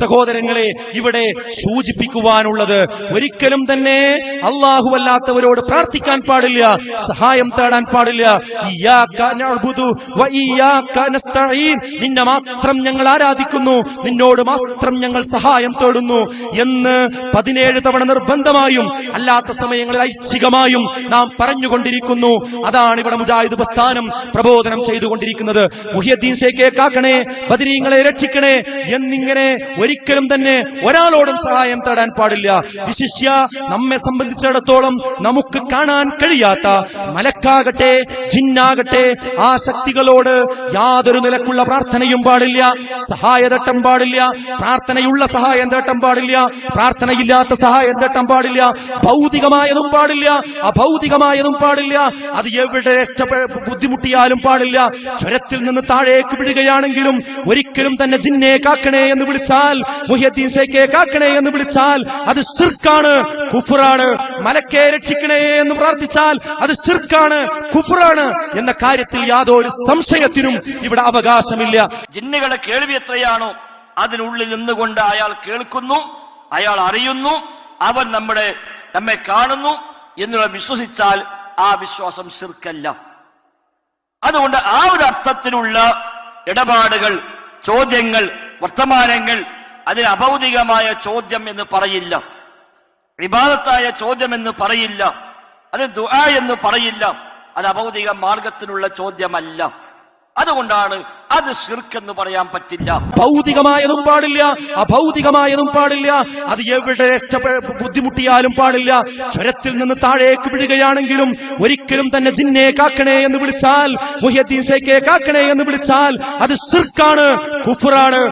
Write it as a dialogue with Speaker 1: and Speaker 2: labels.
Speaker 1: സഹോദരങ്ങളെ ഇവിടെ സൂചിപ്പിക്കുവാനുള്ളത് ഒരിക്കലും തന്നെ അള്ളാഹു അല്ലാത്തവരോട് പ്രാർത്ഥിക്കാൻ പാടില്ല സഹായം തേടാൻ പാടില്ല. നിന്നെ മാത്രം ഞങ്ങൾ ആരാധിക്കുന്നു നിന്നോട് മാത്രം ഞങ്ങൾ സഹായം തേടുന്നു എന്ന് പതിനേഴ് തവണ നിർബന്ധമായും അല്ലാത്ത സമയങ്ങളിൽ ഐച്ഛികമായും നാം പറഞ്ഞുകൊണ്ടിരിക്കുന്നു. അതാണ് ഇവിടെ മുജാഹിദ് പ്രസ്ഥാനം പ്രബോധനം ചെയ്തുകൊണ്ടിരിക്കുന്നത്. മുഹിയദ്ദീൻ ഷേഖെ കാക്കണേ ബദരീങ്ങളെ രക്ഷിക്കണേ എന്നിങ്ങനെ ഒരിക്കലും തന്നെ ഒരാളോടും സഹായം തേടാൻ പാടില്ല. വിശിഷ്യ നമ്മെ സംബന്ധിച്ചിടത്തോളം നമുക്ക് കാണാൻ കഴിയാത്ത മലക്കാകട്ടെ ജിന്നാകട്ടെ ആ ശക്തികളോട് യാതൊരു നിലക്കുള്ള പ്രാർത്ഥനയും പാടില്ല സഹായ തട്ടം പാടില്ല പ്രാർത്ഥനയുള്ള സഹായം തേട്ടം പാടില്ല പ്രാർത്ഥനയില്ലാത്ത സഹായം തേട്ടം പാടില്ല ഭൗതികമായതും പാടില്ല അഭൗതികമായതും പാടില്ല അത് എവിടെ ബുദ്ധിമുട്ടിയാലും പാടില്ല ചുരത്തിൽ നിന്ന് താഴേക്ക് വിടുകയാണെങ്കിലും ഒരിക്കലും തന്നെ ജിന്നെ കാക്കണേ എന്ന് വിളിച്ചാൽ മുഹിയദ്ദീൻ ഷെയ്ഖെ കാക്കണേ എന്ന് വിളിച്ചാൽ അത് ഷിർക്കാണ് കുഫറാണ്. മലക്കെ രക്ഷിക്കണേ എന്ന് പ്രാർത്ഥിച്ചാൽ അത് ഷിർക്കാണ് കുഫറാണ് എന്ന കാര്യത്തിൽ യാതൊരു സംശയത്തിനും ഇവിടെ അവകാശമില്ല.
Speaker 2: ജിന്നുകളെ കേൾവി എത്രയാണോ അതിനുള്ളിൽ നിന്നുകൊണ്ട് അയാൾ കേൾക്കുന്നു അയാൾ അറിയുന്നു അവൻ നമ്മുടെ നമ്മെ കാണുന്നു എന്നുള്ള വിശ്വസിച്ചാൽ ആ വിശ്വാസം ശിർക്കല്ല. അതുകൊണ്ട് ആ ഒരു അർത്ഥത്തിലുള്ള ഇടപാടുകൾ ചോദ്യങ്ങൾ വർത്തമാനങ്ങൾ അതിന് അഭൗതികമായ ചോദ്യം എന്ന് പറയില്ല. വിവാദത്തായ ചോദ്യം എന്ന് പറയില്ല. അത് ദുആ എന്ന് പറയില്ല. അത് അഭൗതിക മാർഗത്തിനുള്ള ചോദ്യമല്ല. അതുകൊണ്ടാണ് അത് എന്ന് പറയാൻ പറ്റില്ല.
Speaker 1: ഭൗതികമായതും പാടില്ല. അഭൗതികമായതും പാടില്ല. അത് എവിടെ ബുദ്ധിമുട്ടിയാലും പാടില്ല. ചുരത്തിൽ നിന്ന് താഴേക്ക് വിടുകയാണെങ്കിലും ഒരിക്കലും തന്നെ ജിന്നെ കാക്കണേ എന്ന് വിളിച്ചാൽ മുഹ്യദ്ദീൻ ഷേഖെ കാക്കണേ എന്ന് വിളിച്ചാൽ അത് സിർക്കാണ് കുഫറാണ്.